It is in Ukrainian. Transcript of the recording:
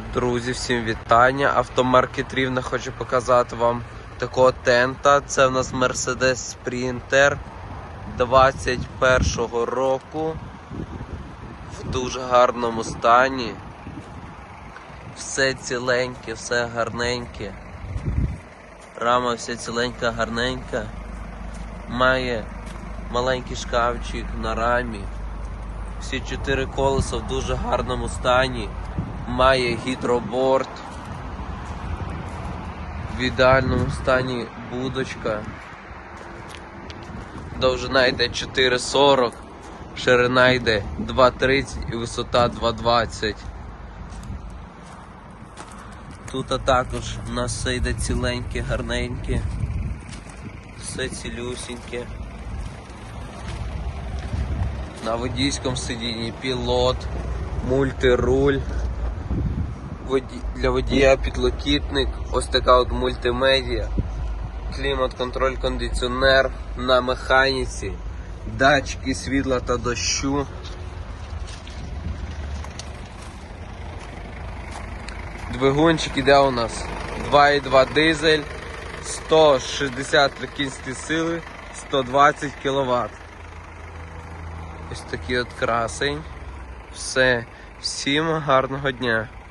Друзі, всім вітання. Автомаркет Рівне хочу показати вам такого тента. Це в нас Mercedes Sprinter 21-го року. В дуже гарному стані. Все ціленьке, все гарненьке. Рама вся ціленька, гарненька. Має маленький шкафчик на рамі. Всі чотири колеса в дуже гарному стані. Має гідроборд. В ідеальному стані будочка. Довжина йде 4,40, ширина йде 2,30 і висота 2,20. Тут також у нас все йде ціленьке, гарненьке, все цілюсіньке. На водійському сидінні пілот, мультируль. Для водія підлокітник, ось така от мультимедіа, клімат-контроль, кондиціонер на механіці, датчики світла та дощу. Двигунчик іде у нас 2,2 дизель, 160 кінські сили, 120 кВт. Ось такий от красень. Все. Всім гарного дня.